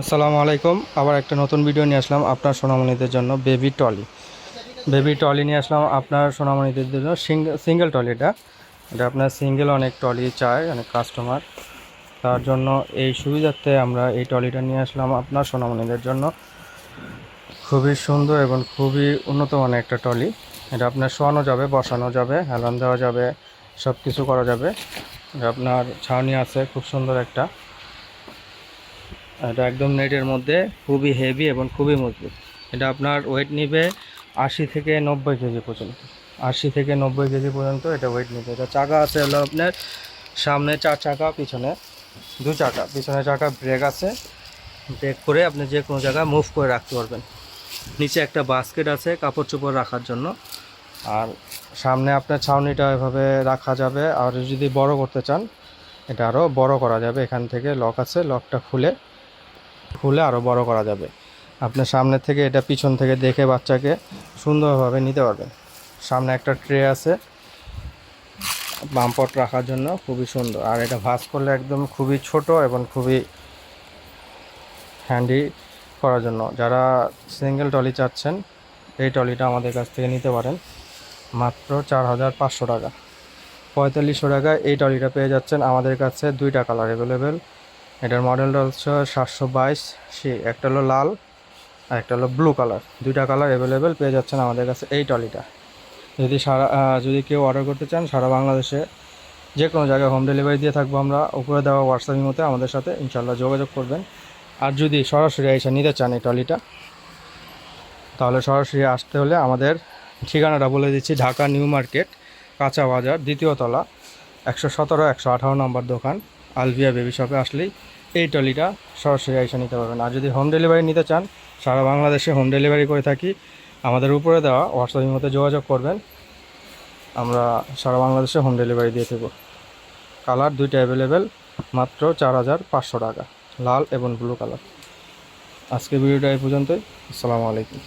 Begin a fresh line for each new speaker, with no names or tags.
আসসালামু আলাইকুম। আবার একটা নতুন ভিডিও নিয়ে আসলাম আপনার সোনামণিদের জন্য বেবি টলি বেবি টলি নিয়ে আসলাম আপনার সোনামণিদের জন্য সিঙ্গেল টলিটা এটা আপনার সিঙ্গেল অনেক টলি চায়, অনেক কাস্টমার তার জন্য এই সুবিধার্থে আমরা এই টলিটা নিয়ে আসলাম আপনার সোনামণিদের জন্য। খুবই সুন্দর এবং খুবই উন্নত মানের একটা টলি এটা আপনার শোয়ানো যাবে, বসানো যাবে হেলান দেওয়া যাবে সব কিছু করা যাবে। এটা আপনার ছাউনি আছে, খুব সুন্দর একটা। এটা একদম নেটের মধ্যে, খুবই হেভি এবং খুবই মজবুত। এটা আপনার ওয়েট নিবে আশি থেকে নব্বই কেজি পর্যন্ত। আশি থেকে নব্বই কেজি পর্যন্ত এটা ওয়েট নিবে। এটা চাকা আছে হলো আপনার সামনে চার চাকা, পিছনে দু চাকা। পিছনে চাকা ব্রেক আছে। ব্রেক করে আপনি যে কোনো জায়গায় মুভ করে রাখতে পারবেন। নিচে একটা বাস্কেট আছে কাপড় চোপড় রাখার জন্য। আর সামনে আপনার ছাউনিটা এভাবে রাখা যাবে। আর যদি বড় করতে চান, এটা আরও বড় করা যাবে। এখান থেকে লক আছে লকটা খুলে খুলে আরও বড় করা যাবে। আপনার সামনে থেকে এটা পিছন থেকে দেখে বাচ্চাকে সুন্দরভাবে নিতে পারবেন। সামনে একটা ট্রে আছে বামপট রাখার জন্য খুবই সুন্দর। আর এটা ভাঁজ করলে একদম খুবই ছোট এবং খুবই হ্যান্ডি করার জন্য। যারা সিঙ্গেল টলি চাচ্ছেন, এই টলিটা আমাদের কাছ থেকে নিতে পারেন। মাত্র চার হাজার পাঁচশো টাকা। পঁয়তাল্লিশশো টাকায় এই টলিটা পেয়ে যাচ্ছেন আমাদের কাছে দুইটা কালার অ্যাভেলেবেল এটার মডেলটা হচ্ছে সাতশো বাইশ। সি একটা হলো লাল, আর একটা হলো ব্লু কালার। দুইটা কালার অ্যাভেলেবেল পেয়ে যাচ্ছেন আমাদের কাছে এই টলিটা যদি সারা যদি কেউ অর্ডার করতে চান, সারা বাংলাদেশে যে কোনো জায়গায় হোম ডেলিভারি দিয়ে থাকব আমরা। উপরে দেওয়া হোয়াটসঅ্যাপের মধ্যে আমাদের সাথে ইনশাল্লাহ যোগাযোগ করবেন। আর যদি সরাসরি এসে নিতে চান এই টলিটা তাহলে সরাসরি আসতে হলে আমাদের ঠিকানাটা বলে দিচ্ছি, ঢাকা নিউ মার্কেট, কাঁচা বাজার, দ্বিতীয় তলা, একশো সতেরো, একশো আঠারো নম্বর দোকান। আলভিয়া বেবি শপে আসলেই এই টলিটা সরাসরি এসে নিতে পারবেন। আর যদি হোম ডেলিভারি নিতে চান, সারা বাংলাদেশে হোম ডেলিভারি করে থাকি। আমাদের উপরে দেওয়া হোয়াটসঅ্যাপের মধ্যে যোগাযোগ করবেন। আমরা সারা বাংলাদেশে হোম ডেলিভারি দিয়ে দেবো কালার দুইটা অ্যাভেলেবেল মাত্র চার হাজার পাঁচশো টাকা। লাল এবং ব্লু কালার। আজকে ভিডিওটা এই পর্যন্তই। আসসালামু আলাইকুম।